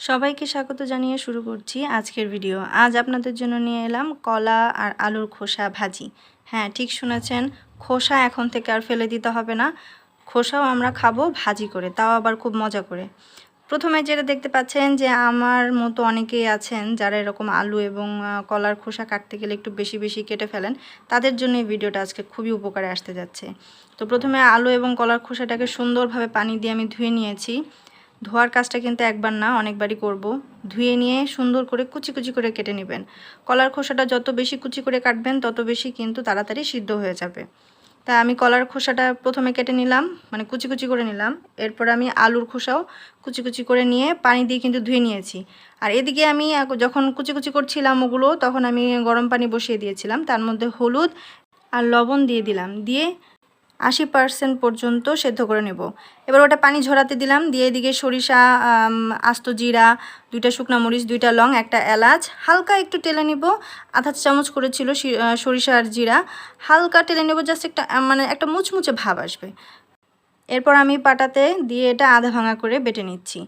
সবাইকে স্বাগত জানিয়ে শুরু করছি আজকের ভিডিও। আজ আপনাদের জন্য নিয়ে এলাম কলা আর আলুর খোসা ভাজি। হ্যাঁ ঠিক শুনেছেন, খোসা এখন থেকে আর ফেলে দিতে হবে না। খোসাও আমরা খাব ভাজি করে, তাও আবার খুব মজা করে। প্রথমে যেটা দেখতে পাচ্ছেন যে আমার মতো অনেকেই আছেন যারা এরকম আলু এবং কলার খোসা কাটতে গেলে একটু বেশি বেশি কেটে ফেলেন, তাদের জন্য এই ভিডিওটা আজকে খুবই উপকারে আসতে যাচ্ছে। তো প্রথমে আলু এবং কলার খোসাটাকে সুন্দরভাবে পানি দিয়ে আমি ধুয়ে নিয়েছি। ধোয়ার কাজটা কিন্তু একবার না, অনেকবারই করব। ধুয়ে নিয়ে সুন্দর করে কুচি কুচি করে কেটে নেবেন। কলার খোসাটা যত বেশি কুচি করে কাটবেন, তত বেশি কিন্তু তাড়াতাড়ি সিদ্ধ হয়ে যাবে। তা আমি কলার খোসাটা প্রথমে কেটে নিলাম মানে কুচি কুচি করে নিলাম। এরপর আমি আলুর খোসাও কুচি কুচি করে নিয়ে পানি দিয়ে কিন্তু ধুয়ে নিয়েছি। আর এদিকে আমি যখন কুচি কুচি করছিলাম ওগুলো, তখন আমি গরম পানি বসিয়ে দিয়েছিলাম। তার মধ্যে হলুদ আর লবণ দিয়ে দিলাম। দিয়ে আশি পার্সেন্ট পর্যন্ত সেদ্ধ করে নেব। এবার ওটা পানি ঝরাতে দিলাম দিয়ে এদিকে সরিষা আস্ত জিরা দুইটা শুকনা মরিচ দুইটা লং একটা এলাচ হালকা একটু টেলে নিব। আধা চামচ করেছিল সি- আহ, সরিষা আর জিরা। হালকা টেলে নেব জাস্ট একটা মানে একটা মুচমুচে ভাব আসবে। এরপর আমি পাটাতে দিয়ে এটা আধা ভাঙা করে বেটে নিচ্ছি।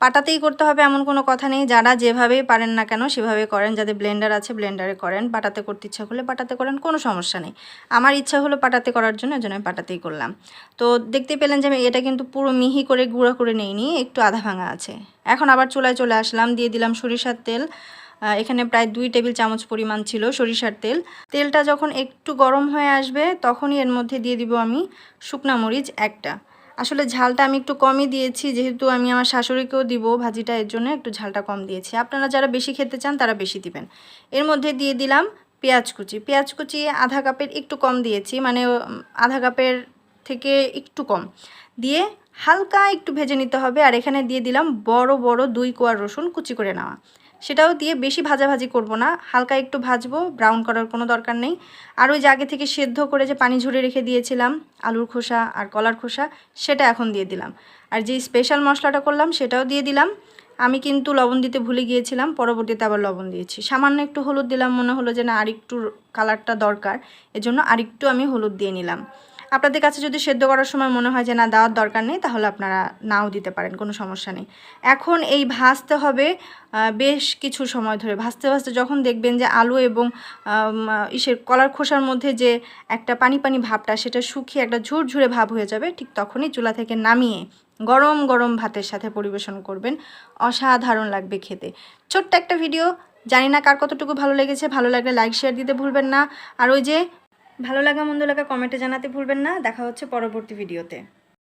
পাটাতেই করতে হবে এমন কোনো কথা নেই। যারা যেভাবেই পারেন না কেন সেভাবে করেন। যাদের ব্লেন্ডার আছে ব্লেন্ডারে করেন। পাটাতে করতে ইচ্ছা করলে পাটাতে করেন, কোনো সমস্যা নেই। আমার ইচ্ছা হলো পাটাতে করার জন্য, এজন্য আমি পাটাতেই করলাম। তো দেখতে পেলেন যে আমি এটা কিন্তু পুরো মিহি করে গুঁড়ো করে নেইনি, একটু আধা ভাঙা আছে। এখন আবার চুলায় চলে আসলাম, দিয়ে দিলাম সরিষার তেল। এখানে প্রায় দুই টেবিল চামচ পরিমাণ ছিল সরিষার তেল। তেলটা যখন একটু গরম হয়ে আসবে, তখনই এর মধ্যে দিয়ে দিব আমি শুকনা মরিচ একটা। আসলে ঝালটা আমি একটু কমই দিয়েছি, যেহেতু আমি আমার শাশুড়িকেও দিব ভাজিটা, এর জন্য একটু ঝালটা কম দিয়েছি। আপনারা যারা বেশি খেতে চান, তারা বেশি দিবেন। এর মধ্যে দিয়ে দিলাম পেঁয়াজ কুচি। পেঁয়াজ কুচি আধা কাপের একটু কম দিয়েছি মানে আধা কাপের থেকে একটু কম। দিয়ে হালকা একটু ভেজে নিতে হবে, আর এখানে দিয়ে দিলাম বড় বড় দুই কোয়া রসুন কুচি করে নেওয়া। সেটাও দিয়ে বেশি ভাজাভাজি করব না, হালকা একটু ভাজবো ব্রাউন করার কোনো দরকার নেই। আর ওই যে আগে থেকে সেদ্ধ করে যে পানি ঝরে রেখে দিয়েছিলাম, আলুর খোসা আর কলার খোসা, সেটা এখন দিয়ে দিলাম। আর যে স্পেশাল মশলাটা করলাম, সেটাও দিয়ে দিলাম। আমি কিন্তু লবণ দিতে ভুলে গিয়েছিলাম, পরবর্তীতে আবার লবণ দিয়েছি। সামান্য একটু হলুদ দিলাম, মনে হলো যে না আরেকটু কালারটা দরকার, এজন্য আরেকটু আমি হলুদ দিয়ে নিলাম। আপনাদের কাছে যদি সেদ্ধ করার সময় মনে হয় যে না, দেওয়ার দরকার নেই, তাহলে আপনারা নাও দিতে পারেন, কোনো সমস্যা নেই। এখন এই ভাজতে হবে বেশ কিছু সময় ধরে। ভাজতে ভাজতে যখন দেখবেন যে আলু এবং ইসের কলার খোসার মধ্যে যে একটা পানি পানি ভাবটা, সেটা শুকিয়ে একটা ঝুরঝুরে ভাব হয়ে যাবে, ঠিক তখনই চুলা থেকে নামিয়ে গরম গরম ভাতের সাথে পরিবেশন করবেন। অসাধারণ লাগবে খেতে। ছোট্ট একটা ভিডিও। জানি না কার কতটুকু ভালো লেগেছে। ভালো লাগলে লাইক শেয়ার দিতে ভুলবেন না। আর ওই যে ভালো লাগা মন্দ লাগা কমেন্টে জানাতে ভুলবেন না। দেখা হচ্ছে পরবর্তী ভিডিওতে